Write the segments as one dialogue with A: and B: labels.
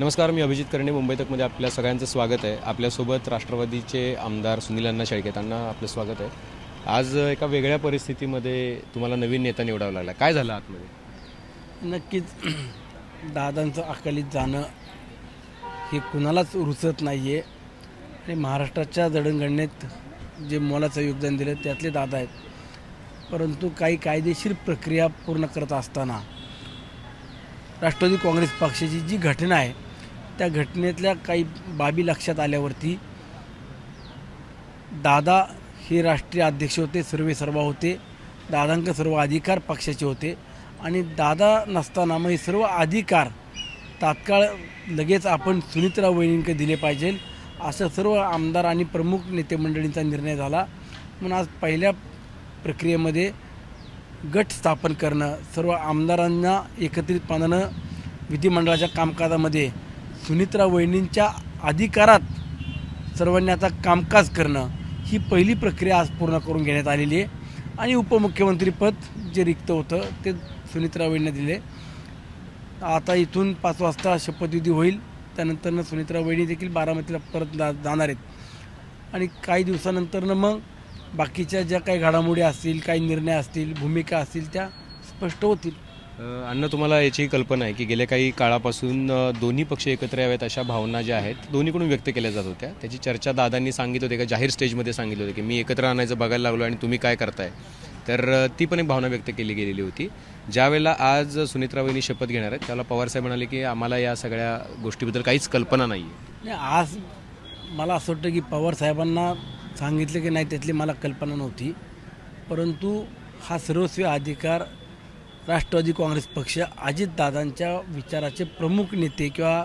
A: नमस्कार मी अभिजित कर्णे मुंबई तकमध्ये आपल्या सगळ्यांचं स्वागत आहे. आपल्यासोबत राष्ट्रवादीचे आमदार सुनील अण्णा शेळके त्यांना आपलं स्वागत आहे. आज एका वेगळ्या परिस्थितीमध्ये तुम्हाला नवीन नेता निवडावा लागला. काय झालं आतमध्ये?
B: नक्कीच दादांचं अकालीत जाणं हे कुणालाच रुचत नाही आहे आणि महाराष्ट्राच्या जडणघडणीत जे मोलाचं योगदान दिलं त्यातले दादा आहेत. परंतु काही कायदेशीर प्रक्रिया पूर्ण करत असताना राष्ट्रवादी काँग्रेस पक्षाची जी घटना आहे त्या घटनेतल्या काही बाबी लक्षात आल्यावरती दादा हे राष्ट्रीय अध्यक्ष होते सर्वे सर्व होते दादांक सर्व अधिकार पक्षाचे होते आणि दादा नसताना मग हे सर्व अधिकार तात्काळ लगेच आपण सुनित्रा वहिनींकडे दिले पाहिजे असं सर्व आमदार आणि प्रमुख नेते मंडळींचा निर्णय झाला. म्हणून आज पहिल्या प्रक्रियेमध्ये गट स्थापन करणं सर्व आमदारांना एकत्रितपणानं विधिमंडळाच्या कामकाजामध्ये सुनित्रा वहिनींच्या अधिकारात सर्वांनी आता कामकाज करणं ही पहिली प्रक्रिया आज पूर्ण करून घेण्यात आलेली आहे. आणि उपमुख्यमंत्रीपद जे रिक्त होतं ते सुनित्रा वहिनींना दिले. आता इथून पाच वाजता शपथविधी होईल. त्यानंतरनं सुनित्रा वहिनी देखील बारामतीला परत जा जाणार आहेत. आणि काही दिवसानंतरनं मग बाकीच्या ज्या काही घडामोडी असतील काही निर्णय असतील भूमिका असतील त्या स्पष्ट होतील.
A: अण्णा तुम्हाला याची कल्पना आहे की गेल्या काही काळापासून दोन्ही पक्ष एकत्र यावेत अशा भावना ज्या आहेत दोन्हीकडून व्यक्त केल्या जात होत्या. त्याची चर्चा दादांनी सांगितलं होते का जाहीर स्टेजमध्ये सांगितलं होतं की मी एकत्र आणायचं बघायला लागलो आणि तुम्ही काय करताय. तर ती पण एक भावना व्यक्त केली गेलेली होती. ज्यावेळेला आज सुनित्राबाईंनी शपथ घेणार आहेत त्याला पवारसाहेब म्हणाले की आम्हाला या सगळ्या गोष्टीबद्दल काहीच कल्पना नाही आहे
B: आज मला असं वाटतं की पवार साहेबांना सांगितलं की नाही त्यातली मला कल्पना नव्हती. परंतु हा सर्वस्वी अधिकार राष्ट्रवादी काँग्रेस पक्ष अजितदादांच्या विचाराचे प्रमुख नेते किंवा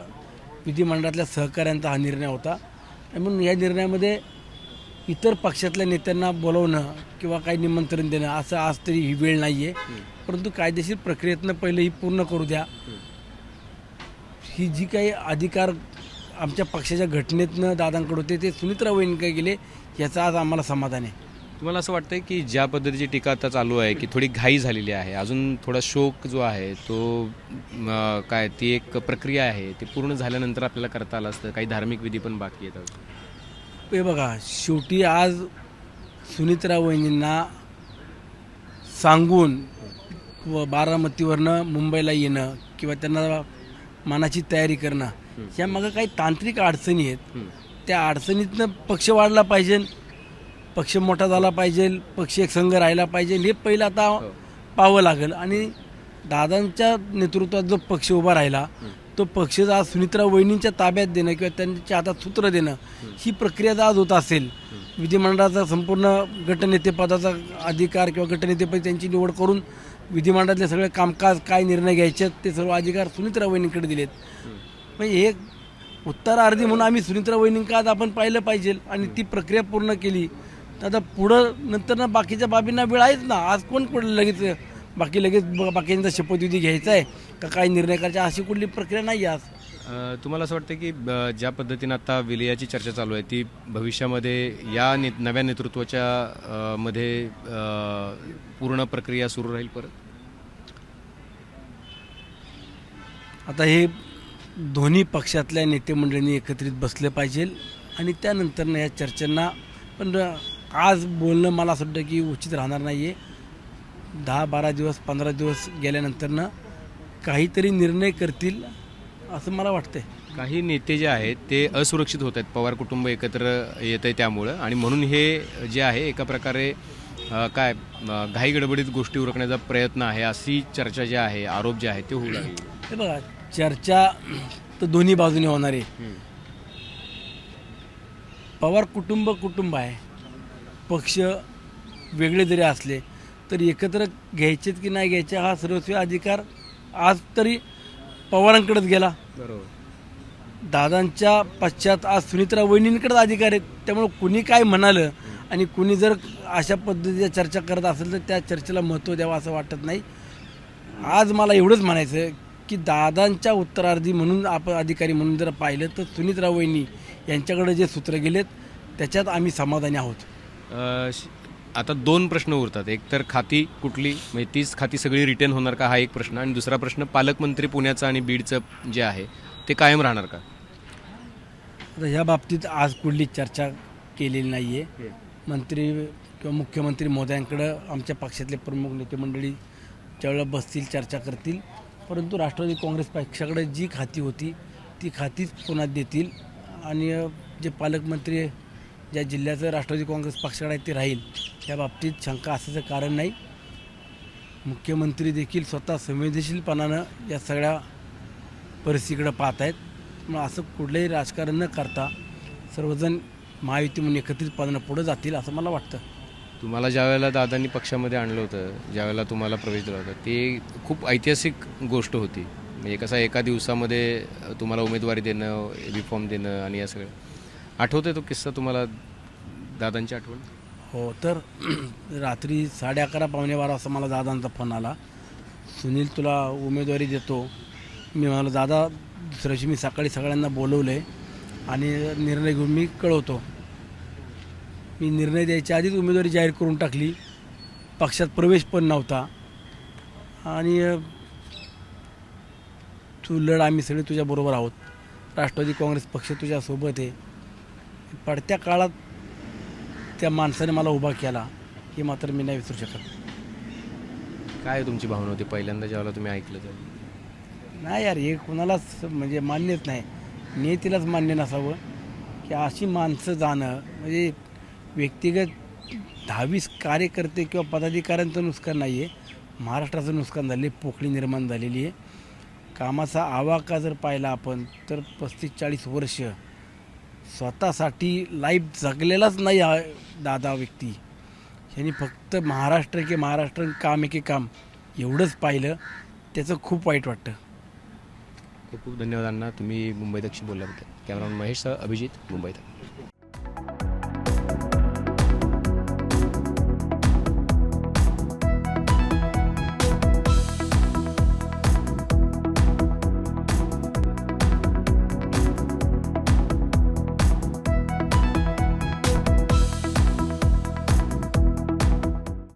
B: विधिमंडळातल्या सहकाऱ्यांचा हा निर्णय होता. आणि म्हणून या निर्णयामध्ये इतर पक्षातल्या नेत्यांना बोलवणं किंवा काही निमंत्रण देणं असं आज तरी ही वेळ नाही आहे परंतु कायदेशीर प्रक्रियेतनं पहिले ही पूर्ण करू द्या. ही जी काही अधिकार आमच्या पक्षाच्या घटनेतनं दादांकडे होते ते सुनित्रा वैनकर गेले याचा आज आम्हाला समाधान आहे.
A: तुम्हाला असं वाटतंय की ज्या पद्धतीची टीका आता चालू आहे की थोडी घाई झालेली आहे अजून थोडा शोक जो आहे तो अं, काय ती एक प्रक्रिया आहे ती पूर्ण झाल्यानंतर आपल्याला करता आलं असतं काही धार्मिक विधी पण बाकी आहेत अजून.
B: हे बघा शेवटी आज सुनित्रा वहिनींना सांगून व बारामतीवरनं मुंबईला येणं किंवा त्यांना मनाची तयारी करणं या मागं काही तांत्रिक अडचणी आहेत
A: हम्म.
B: त्या अडचणीतनं पक्ष वाढला पाहिजे पक्ष मोठा झाला पाहिजे पक्ष एक संघ राहिला पाहिजे हे पहिलं आता पाहावं लागेल. आणि दादांच्या नेतृत्वात जो पक्ष उभा राहिला तो पक्ष आज सुनित्रा वहिनींच्या ताब्यात देणं किंवा त्यांच्या हातात सूत्र देणं ही प्रक्रिया जर आज होत असेल विधिमंडळाचा संपूर्ण गटनेतेपदाचा अधिकार किंवा गटनेतेपदी त्यांची निवड करून विधिमंडळातले सगळे कामकाज काय निर्णय घ्यायचे ते सर्व अधिकार सुनित्रा वहिनींकडे दिलेत. म्हणजे हे उत्तरार्धी म्हणून आम्ही सुनित्रा वहिनींका आज आपण पाहिलं पाहिजे आणि ती प्रक्रिया पूर्ण केली. तर आता पुढं नंतर ना बाकीच्या बाबींना वेळ आहेच ना. आज कोण कुठं लगेच बाकी लगेच ब- बाकींचा शपथविधी घ्यायचा आहे का काय निर्णय करायचा? अशी कुठली प्रक्रिया नाही आज.
A: अं, तुम्हाला असं वाटतं की अं, ज्या पद्धतीनं आता विलयाची चर्चा चालू आहे ती भविष्यामध्ये या ने नव्या नेतृत्वाच्या अं, मध्ये अं, पूर्ण प्रक्रिया सुरू राहील परत?
B: आता हे दोन्ही पक्षातल्या नेते मंडळींनी एकत्रित बसले पाहिजे आणि त्यानंतर या चर्चांना पण आज बोलणं मला असं वाटतं की उचित राहणार नाही आहे दहा बारा दिवस पंधरा दिवस गेल्यानंतरनं काहीतरी निर्णय करतील असं मला वाटतंय.
A: काही नेते जे आहेत ते असुरक्षित होत आहेत. पवार कुटुंब एकत्र येत आहे त्यामुळं. आणि म्हणून हे जे आहे एका प्रकारे अं, काय घाई गडबडीत गोष्टी उरकण्याचा प्रयत्न आहे अशी चर्चा जी आहे आरोप जे आहे ते होऊ लागले.
B: हे बघा चर्चा तर दोन्ही बाजूने होणार आहे. पवार कुटुंब कुटुंब आहे. पक्ष वेगळे जरी असले तरी एकत्र घ्यायचेत की नाही घ्यायचे हा सर्वस्वी अधिकार आज तरी पवारांकडेच गेला.
A: बरोबर.
B: दादांच्या पश्चात आज सुनित्रा वहिनींकडेच अधिकार आहेत. त्यामुळे कुणी काय म्हणालं आणि कुणी जर अशा पद्धतीच्या चर्चा करत असेल तर त्या चर्चेला महत्त्व द्यावं असं वाटत नाही. आज मला एवढंच म्हणायचं की दादांच्या उत्तरार्धी म्हणून आपण अधिकारी म्हणून जर पाहिलं तर सुनित्रा वहिनी यांच्याकडे जे सूत्र गेलेत त्याच्यात आम्ही समाधानी आहोत.
A: आता दोन प्रश्न उरतात. एक तर खाती कुठली? म्हणजे तीच खाती सगळी रिटर्न होणार का हा एक प्रश्न? आणि दुसरा प्रश्न पालकमंत्री पुण्याचा आणि बीडचं जे आहे ते कायम राहणार का?
B: आता ह्या बाबतीत आज कुठली चर्चा केलेली नाही आहे मंत्री किंवा मुख्यमंत्री महोदयांकडं आमच्या पक्षातले प्रमुख नेते मंडळी ज्यावेळेला बसतील चर्चा करतील. परंतु राष्ट्रवादी काँग्रेस पक्षाकडे जी खाती होती ती खातीच पुन्हा देतील. आणि जे पालकमंत्री ज्या जिल्ह्याचं राष्ट्रवादी काँग्रेस पक्षाकडे आहे ते राहील. या बाबतीत शंका असायचं कारण नाही. मुख्यमंत्री देखील स्वतः संवेदनशीलपणानं या सगळ्या परिस्थितीकडे पाहत आहेत. मग असं कुठलंही राजकारण न करता सर्वजण महायुती म्हणून एकत्रितपणानं पुढं जातील असं मला वाटतं.
A: तुम्हाला ज्या वेळेला दादांनी पक्षामध्ये आणलं होतं ज्यावेळेला तुम्हाला प्रवेश दिला होता ते खूप ऐतिहासिक गोष्ट होती. म्हणजे कसं एका दिवसामध्ये तुम्हाला उमेदवारी देणं रिफॉर्म देणं आणि या सगळं आठवते तो किस्सा तुम्हाला दादांची आठवण?
B: हो तर रात्री साडे अकरा पावणे बारा वाजता मला दादांचा फोन आला. सुनील तुला उमेदवारी देतो. मी म्हणालो दादा दुसऱ्याशी मी सकाळी सगळ्यांना बोलवलं आहे आणि निर्णय घेऊन मी कळवतो. मी निर्णय द्यायच्या आधीच उमेदवारी जाहीर करून टाकली. पक्षात प्रवेश पण नव्हता. आणि तू लढ आम्ही सगळे तुझ्याबरोबर आहोत. राष्ट्रवादी काँग्रेस पक्ष तुझ्यासोबत आहे. पडत्या काळात त्या माणसाने मला उभा केला हे मात्र मी नाही विसरू शकत.
A: काय तुमची भावना होती? पहिल्यांदा ज्यावेळेला तुम्ही ऐकलं तर
B: नाही यार हे कोणालाच म्हणजे मान्यच नाही. नियतीलाच मान्य नसावं की अशी माणसं जाणं म्हणजे व्यक्तिगत दहावीस कार्यकर्ते किंवा पदाधिकाऱ्यांचं नुकसान नाही आहे महाराष्ट्राचं नुकसान झाले पोकळी निर्माण झालेली आहे. कामाचा आवाका जर पाहिला आपण तर पस्तीस चाळीस वर्ष स्वतःसाठी लाईफ जगलेलाच नाही हा दादा व्यक्ती. ह्यांनी फक्त महाराष्ट्र की महाराष्ट्र काम एके काम एवढंच पाहिलं त्याचं खूप वाईट वाटतं.
A: खूप खूप धन्यवाद अण्णा. तुम्ही मुंबई दक्षिण बोलल्याबद्दल. कॅमेरामॅन महेश अभिजित मुंबईत